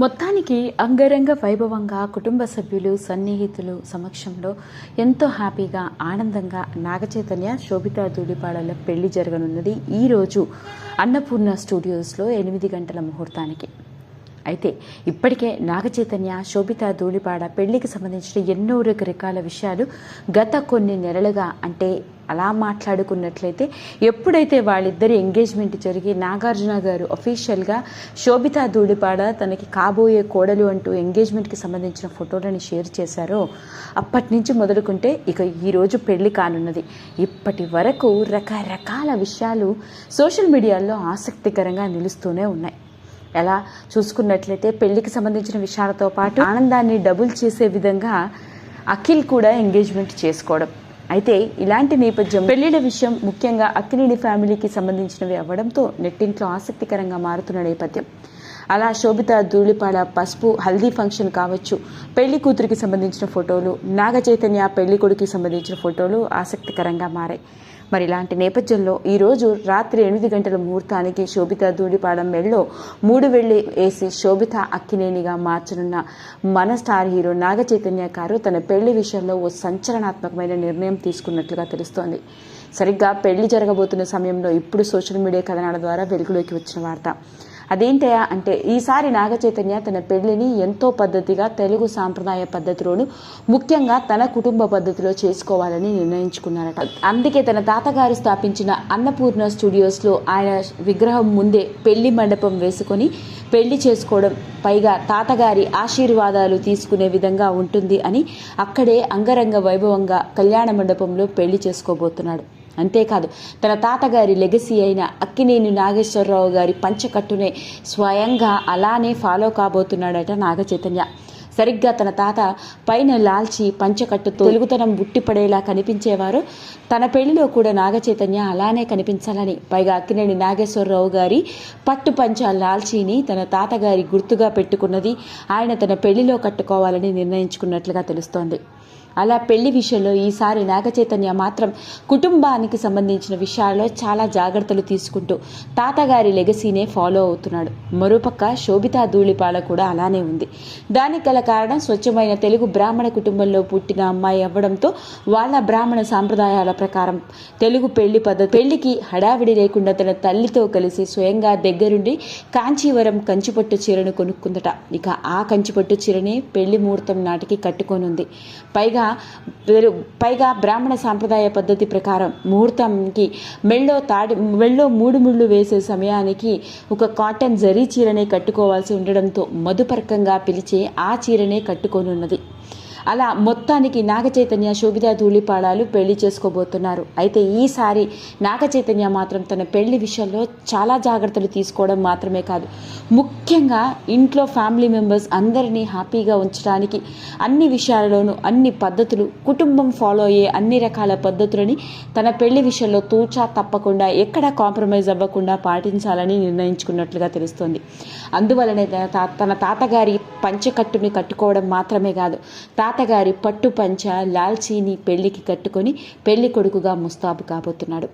మొత్తానికి అంగరంగ వైభవంగా కుటుంబ సభ్యులు సన్నిహితులు సమక్షంలో ఎంతో హ్యాపీగా ఆనందంగా నాగచైతన్య శోభితా ధూళిపాడల పెళ్ళి జరగనున్నది ఈరోజు అన్నపూర్ణ స్టూడియోస్లో ఎనిమిది గంటల ముహూర్తానికి. అయితే ఇప్పటికే నాగచైతన్య శోభిత ధూళిపాడ పెళ్ళికి సంబంధించిన ఎన్నో రకరకాల విషయాలు గత కొన్ని నెలలుగా అంటే అలా మాట్లాడుకున్నట్లయితే ఎప్పుడైతే వాళ్ళిద్దరి ఎంగేజ్మెంట్ జరిగి నాగార్జున గారు అఫీషియల్గా శోభిత ధూళిపాడ తనకి కాబోయే కోడలు అంటూ ఎంగేజ్మెంట్కి సంబంధించిన ఫోటోలను షేర్ చేశారో అప్పటి నుంచి మొదలుకుంటే ఇక ఈరోజు పెళ్ళి కానున్నది. ఇప్పటి వరకు రకరకాల విషయాలు సోషల్ మీడియాలో ఆసక్తికరంగా నిలుస్తూనే ఉన్నాయి. ఎలా చూసుకున్నట్లయితే పెళ్ళికి సంబంధించిన విషయాలతో పాటు ఆనందాన్ని డబుల్ చేసే విధంగా అఖిల్ కూడా ఎంగేజ్మెంట్ చేసుకోవడం. అయితే ఇలాంటి నేపథ్యం పెళ్ళిళ్ళ విషయం ముఖ్యంగా అక్కినేని ఫ్యామిలీకి సంబంధించినవి అవ్వడంతో నెట్టింట్లో ఆసక్తికరంగా మారుతున్న నేపథ్యం. అలా శోభిత ధూళిపాడ పసుపు హల్దీ ఫంక్షన్ కావచ్చు పెళ్ళి కూతురికి సంబంధించిన ఫోటోలు నాగ చైతన్య పెళ్ళి కొడుకుకి సంబంధించిన ఫోటోలు ఆసక్తికరంగా మారాయి. మరి ఇలాంటి నేపథ్యంలో ఈరోజు రాత్రి ఎనిమిది గంటల ముహూర్తానికి శోభిత ధూళిపాడం మెళ్ళో మూడు వెళ్ళి వేసి శోభిత అక్కినేనిగా మార్చనున్న మన స్టార్ హీరో నాగ చైతన్య గారు తన పెళ్ళి విషయంలో ఓ సంచలనాత్మకమైన నిర్ణయం తీసుకున్నట్లుగా తెలుస్తోంది. సరిగ్గా పెళ్ళి జరగబోతున్న సమయంలో ఇప్పుడు సోషల్ మీడియా కథనాల ద్వారా వెలుగులోకి వచ్చిన వార్త. అదేంటయా అంటే ఈసారి నాగ చైతన్య తన పెళ్ళిని ఎంతో పద్ధతిగా తెలుగు సాంప్రదాయ పద్ధతిలోను ముఖ్యంగా తన కుటుంబ పద్ధతిలో చేసుకోవాలని నిర్ణయించుకున్నారట. అందుకే తన తాతగారు స్థాపించిన అన్నపూర్ణ స్టూడియోస్లో ఆయన విగ్రహం ముందే పెళ్ళి మండపం వేసుకొని పెళ్ళి చేసుకోవడం పైగా తాతగారి ఆశీర్వాదాలు తీసుకునే విధంగా ఉంటుంది అని అక్కడే అంగరంగ వైభవంగా కళ్యాణ మండపంలో పెళ్ళి చేసుకోబోతున్నాడు. అంతేకాదు తన తాతగారి లెగసీ అయిన అక్కినేని నాగేశ్వరరావు గారి పంచకట్టునే స్వయంగా అలానే ఫాలో కాబోతున్నాడట నాగచైతన్య. సరిగ్గా తన తాత పైన లాల్చి పంచకట్టుతో తెలుగుతనం బుట్టిపడేలా కనిపించేవారు. తన పెళ్ళిలో కూడా నాగచైతన్య అలానే కనిపించాలని పైగా అక్కినేని నాగేశ్వరరావు గారి పట్టు పంచ లాల్చీని తన తాతగారి గుర్తుగా పెట్టుకున్నది ఆయన తన పెళ్ళిలో కట్టుకోవాలని నిర్ణయించుకున్నట్లుగా తెలుస్తోంది. అలా పెళ్ళి విషయంలో ఈసారి నాగచైతన్య మాత్రం కుటుంబానికి సంబంధించిన విషయాల్లో చాలా జాగ్రత్తలు తీసుకుంటూ తాతగారి లెగసీనే ఫాలో అవుతున్నాడు. మరోపక్క శోభితా ధూళిపాల కూడా అలానే ఉంది. దానికి గల కారణం స్వచ్ఛమైన తెలుగు బ్రాహ్మణ కుటుంబంలో పుట్టిన అమ్మాయి అవ్వడంతో వాళ్ళ బ్రాహ్మణ సాంప్రదాయాల ప్రకారం తెలుగు పెళ్ళి పద్ధతి పెళ్ళికి హడావిడి లేకుండా తన తల్లితో కలిసి స్వయంగా దగ్గరుండి కాంచీవరం కంచిపట్టు చీరను కొనుక్కుందట. ఇక ఆ కంచిపట్టు చీరని పెళ్ళి ముహూర్తం నాటికి కట్టుకొనుంది. పైగా పైగా బ్రాహ్మణ సాంప్రదాయ పద్ధతి ప్రకారం ముహూర్తంకి మెళ్ళో తాడి మెళ్ళో మూడు ముళ్ళు వేసే సమయానికి ఒక కాటన్ జరీ చీరనే కట్టుకోవాల్సి ఉండడంతో మధుపర్కంగా పిలిచే ఆ చీరనే కట్టుకోనున్నది అలా మొత్తానికి నాగ చైతన్య శోభితా ధూళిపాడాలు పెళ్ళి చేసుకోబోతున్నారు. అయితే ఈసారి నాగ చైతన్య మాత్రం తన పెళ్ళి విషయంలో చాలా జాగ్రత్తలు తీసుకోవడం మాత్రమే కాదు. ముఖ్యంగా ఇంట్లో ఫ్యామిలీ మెంబర్స్ అందరినీ హ్యాపీగా ఉంచడానికి అన్ని విషయాలలోనూ అన్ని పద్ధతులు కుటుంబం ఫాలో అయ్యే అన్ని రకాల పద్ధతులని తన పెళ్ళి విషయంలో తూచా తప్పకుండా ఎక్కడా కాంప్రమైజ్ అవ్వకుండా పాటించాలని నిర్ణయించుకున్నట్లుగా తెలుస్తోంది. అందువలనే తన తన తాతగారి పంచకట్టుని కట్టుకోవడం మాత్రమే కాదు తాత తాతగారి పట్టు పంచ లాల్చీని పెళ్ళికి కట్టుకొని పెళ్ళి కొడుకుగా ముస్తాబు కాబోతున్నాడు.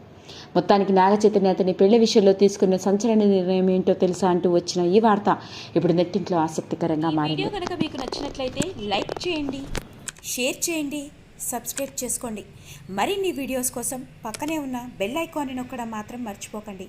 మొత్తానికి నాగ చైతన్య అతని పెళ్ళి విషయంలో తీసుకున్న సంచలన నిర్ణయం ఏంటో తెలుసా అంటూ వచ్చిన ఈ వార్త ఇప్పుడు నెట్టింట్లో ఆసక్తికరంగా మారింది. కనుక మీకు నచ్చినట్లయితే లైక్ చేయండి షేర్ చేయండి సబ్స్క్రైబ్ చేసుకోండి. మరిన్ని వీడియోస్ కోసం పక్కనే ఉన్న బెల్ ఐకాన్ని నొక్కడం మాత్రం మర్చిపోకండి.